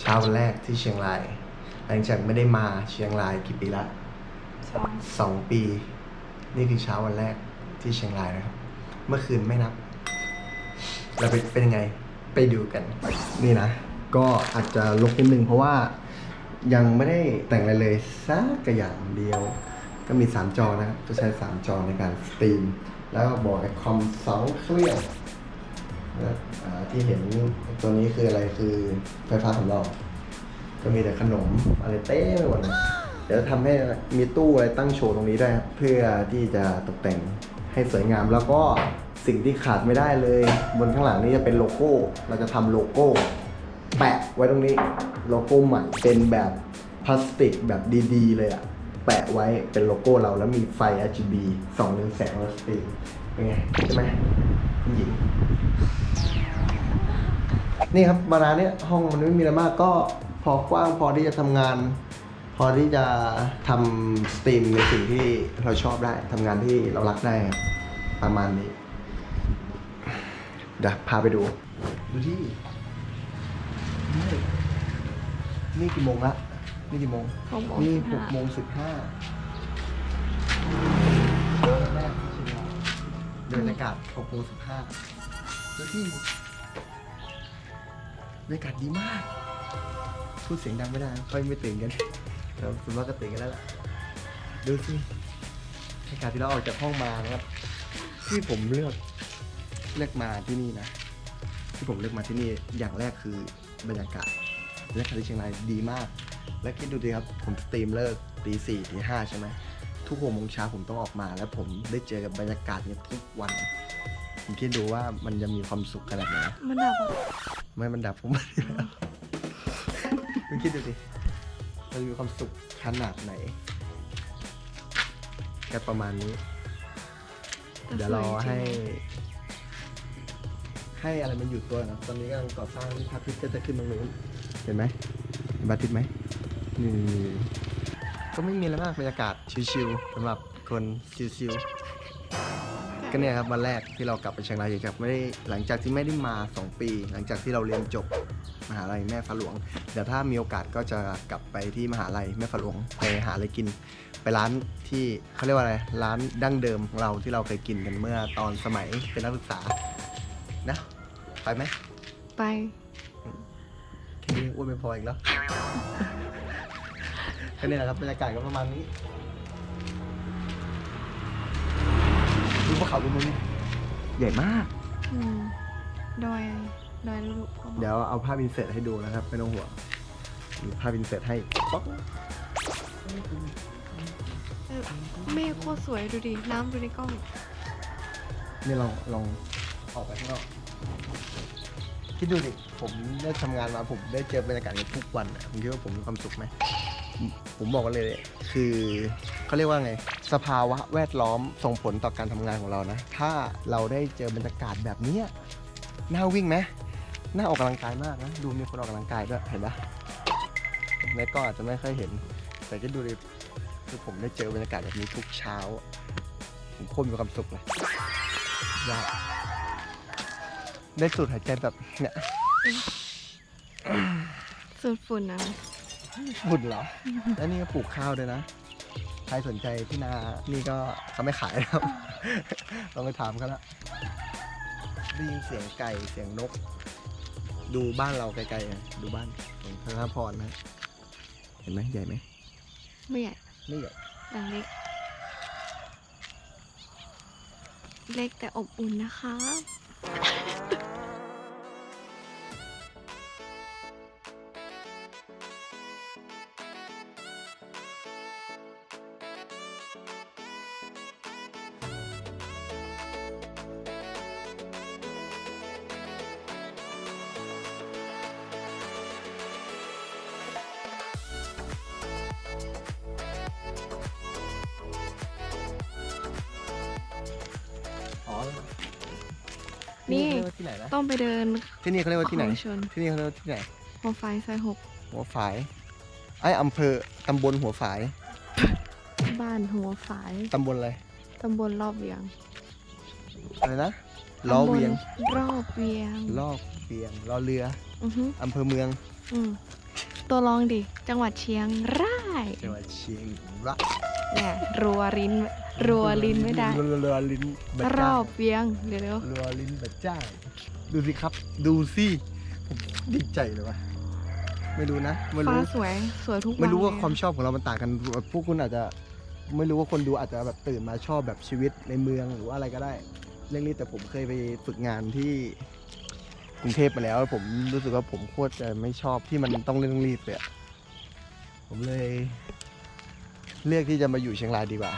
เช้าวันแรกที่เชียงราย หลังจากไม่ได้มาเชียงรายกี่ปีละสองสองปี นี่คือเช้าวันแรกที่เชียงรายนะครับ เมื่อคืนไม่นับ เราไปเป็นยังไงไปดูกัน นี่นะ ก็อาจจะลกนิดนึงเพราะว่ายังไม่ได้แต่งอะไรเลยสักกระอย่างเดียว ก็มี 3 จอนะจะใช้ 3 จอในการสตรีม แล้วบอกไอคอมสองเครื่อง ที่เห็นตัวนี้คืออะไรคือไฟฟ้าสำรองก็มีแต่ขนมอะไรเต้ไปหมดเลยเดี๋ยวทำให้มีตู้อะไรตั้งโชว์ตรงนี้ได้วยครับเพื่อที่จะตกแต่งให้สวยงามแล้วก็สิ่งที่ขาดไม่ได้เลย บนข้างหลังนี้จะเป็นโลโก้ เราจะทำโลโก้ แปะไว้ตรงนี้โลโก้ใหม่เป็นแบบพลาสติกแบบดี ๆ เลยอะ แปะไว้เป็นโลโก้เราแล้วมีไฟ RGB ส่องเรืองแสงแล้วสตรีมเป็นไง ใช่ไหมคุณหญิง นี่ครับบาราเนี่ยห้องมันไม่มีอะไรมากก็พอกว้างพอที่จะทำงาน พอที่จะทำสตรีมในสิ่งที่เราชอบได้ทำงานที่เรารักได้ครับประมาณนี้เดี๋ยวพาไปดู ดูที่ นี่กี่โมงละ นี่กี่โมงหกโมงนี่สิบหห้ากโมงสิบห้าวันแรกที่เชียงรายเดินอากาศหกโมงสิบห้าดูที่บรรยากาศดีมาก พูดเสียงดังไม่ได้นะค่อยไม่ตื่นกันแต่คุณว่าก็ตื่นกันแล้วล่ะ ดูสิบรรยากาศที่เราออกจากห้องมานะครับ ที่ผมเลือกเลือกมาที่นี่นะ ที่ผมเลือกมาที่นี่อย่างแรกคือบรรยากาศบรรยากาศที่เชียงรายดีมาก และคิดดูดิครับ ผมสตรีมเลิกตีสี่ตีห้าใช่ไหมทุกหกโมงเช้าผมต้องออกมา แล้วผมได้เจอกับบรรยากาศเนี้ทุกวัน ผมคิดดูว่ามันจะมีความสุขขนาดไหนมันดับอะไม่มันดับผมไม่ได้แล้วคุณคิดดูดิมันมีความสุขขนาดไหนกันประมาณนี้ แต่เดี๋ยวรอสจงให้ ให้อะไรมันอยู่ตัวนะตอนนี้กำลังก่อสร้างพระอาทิตย์ก็จะขึ้นตรงนู้นเห็นไหมเห็นพระอาทิตย์ไหม นี่ก็ไม่มีอะไรมากบรรยากาศชิวๆสำหรับคนชิวๆก็เนี่ยครับวันแรกที่เรากลับไปเชียงรายจากไม่ได้หลังจากที่ไม่ได้มา 2 ปี หลังจากที่เราเรียนจบมหาลัยแม่ฟ้าหลวงเดี๋ยวถ้ามีโอกาสก็จะกลับไปที่มหาลัยแม่ฟ้าหลวงไปหาอะไรกิน ไปร้านที่เขาเรียกว่าอะไรร้านดั้งเดิมของเราที่เราเคยกินกันเมื่อตอนสมัยเป็นนักศึกษานะไปไหมไปแค่นี้อ้วนไม่พออีกแล้ว ก็เนี่ยแหละครับบรรยากาศก็ประมาณนี้ดูภูเขาตรงนู้นดิใหญ่มาก อืมดอยดอยลูกเขาบอกเดี๋ยวเอาภาพอินเสิร์ตให้ดูนะครับ ไม่ต้องห่วงมีภาพอินเสิร์ตให้ป๊อกเออเมฆโคตรสวยดูดิ น้ำดูในกล้อง นี่ลองลองออกไปข้างนอกคิดดูดิผมได้ทำงานมาผมได้เจอบรรยากาศอย่างนี้ทุกวันอะผมคิดว่าผมมีความสุขไหม ผมบอกกันเลย คือเขาเรียกว่าไง สภาวะแวดล้อมส่งผลต่อการทำงานของเรานะ ถ้าเราได้เจอบรรยากาศแบบนี้น่าวิ่งไหมน่าออกกำลังกายมากนะ ดูมีคนออกกำลังกายด้วย เห็นปะในก็อาจจะไม่ค่อยเห็น แต่ก็ดูดิคือผมได้เจอบรรยากาศแบบนี้ทุกเช้า ผมโคตรมีความสุขเลยยากได้สูดหายใจแบบเนี่ยสูดฝุ่นนะ บุญเหรอ แล้วนี่ก็ปลูกข้าวด้วยนะ ใครสนใจที่นา นี่ก็เขาไม่ขายนะครับ ลองไปถามเขาละได้ยินเสียงไก่เสียงนก ดูบ้านเราไกลๆอะดูบ้านของธนพรนะ เห็นไหมใหญ่ไหมไม่ใหญ่ไม่ใหญ่ดังเล็ก เล็กแต่อบอุ่นนะคะ นี่ เขาเรียกว่าที่ไหนนะต้องไปเดินที่นี่เขาเรียกว่าที่ไหนเขาชนที่นี่เขาเรียกว่าที่ไหนหัวไฟซอยหกหัวฝายไอ้อำเภอตำบลหัวฝายบ้านหัวฝายตำบลอะไรตำบลรอบเวียงอะไรนะล้อเวียงตำบลรอบเวียงลอกเวียงล้อเรืออือฮึอำเภอเมือง อืม ตัวรองดิ จังหวัดเชียงรายจังหวัดเชียงรายเนี่ยรัวลิ้นรัวลิ้นไม่ได้รัวรัวลิ้นบะรจ้าอบเวียงเดี๋ยวเดี๋ยวรัวลิ้นบะจ้าดูสิครับ ดูสิผมดีใจเลยว่ะไม่รู้นะไม่ฟ้ารู้ สวยสวยทุกวันไม่รู้ว่าเลยความชอบของเรามันต่างกัน พวกคุณอาจจะไม่รู้ว่าคนดูอาจจะแบบตื่นมาชอบแบบชีวิตในเมืองหรือว่าอะไรก็ได้ เรื่องนี้แต่ผมเคยไปฝึกงานที่ กรุงเทพมาแล้ว ผมรู้สึกว่าผมโคตรจะไม่ชอบที่มันต้องเร่งรีบเลยอะผมเลยเลือกที่จะมาอยู่เชียงรายดีกว่า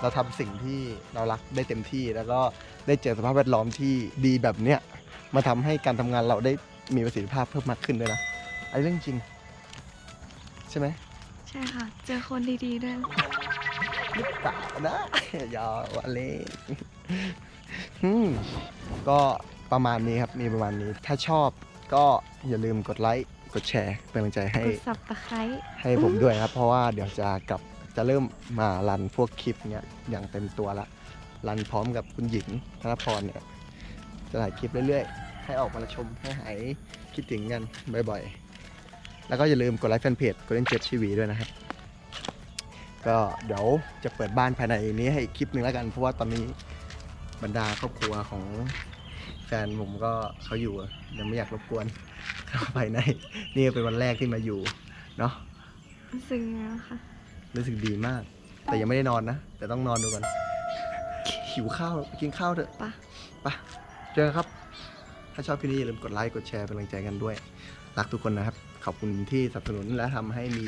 เราทำสิ่งที่เรารักได้เต็มที่แล้วก็ได้เจอสภาพแวดล้อมที่ดีแบบเนี้ยมาทำให้การทำงานเราได้มีประสิทธิภาพเพิ่มมากขึ้นด้วยนะไอ้เรื่องจริง ใช่ไหมใช่ค่ะ เจอคนดีๆด้วยหรือเปล่านะอย่าว่าเล่นอืมก็ ประมาณนี้ครับ มีประมาณนี้ ถ้าชอบก็อย่าลืมกดไลค์กดแชร์เป็นกำลังใจให้ กดสับตะไคร้ให้ผมด้วยครับ เพราะว่าเดี๋ยวจะกลับจะเริ่มมารันพวกคลิปเนี้ยอย่างเต็มตัวละรันพร้อมกับคุณหญิงธนพรเนี่ยจะถ่ายคลิปเรื่อยๆ ให้ออกมาชมให้หายคิดถึงกันบ่อยๆ แล้วก็อย่าลืมกดไลค์แฟนเพจ Golden Jet TV ด้วยนะครับ ก็เดี๋ยวจะเปิดบ้านภายในนี้ให้อีกคลิปหนึ่งแล้วกัน เพราะว่าตอนนี้บรรดาครอบครัวของ แฟนผมก็เขาอยู่อะยังไม่อยากรบกวนเข้าภายใน นี่เป็นวันแรกที่มาอยู่เนาะรู้สึกยังไงบ้างคะรู้สึกดีมาก แต่ยังไม่ได้นอนนะ แต่ต้องนอนดูก่อน หิวข้าวไปกินข้าวเถอะปะไปเจอกันครับ ถ้าชอบคลิปนี้อย่าลืมกดไลค์ กดแชร์เป็นกำลังใจกันด้วย รักทุกคนนะครับ ขอบคุณที่สนับสนุนและทำให้มี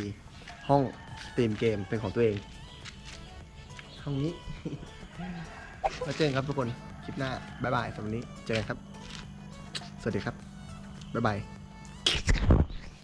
ห้องสตรีมเกมเป็นของตัวเอง ห้องนี้แล้วเจอกันครับทุกคน คลิปหน้า บ๊ายบายสำหรับวันนี้ เจอกันครับ สวัสดีครับ บ๊ายบาย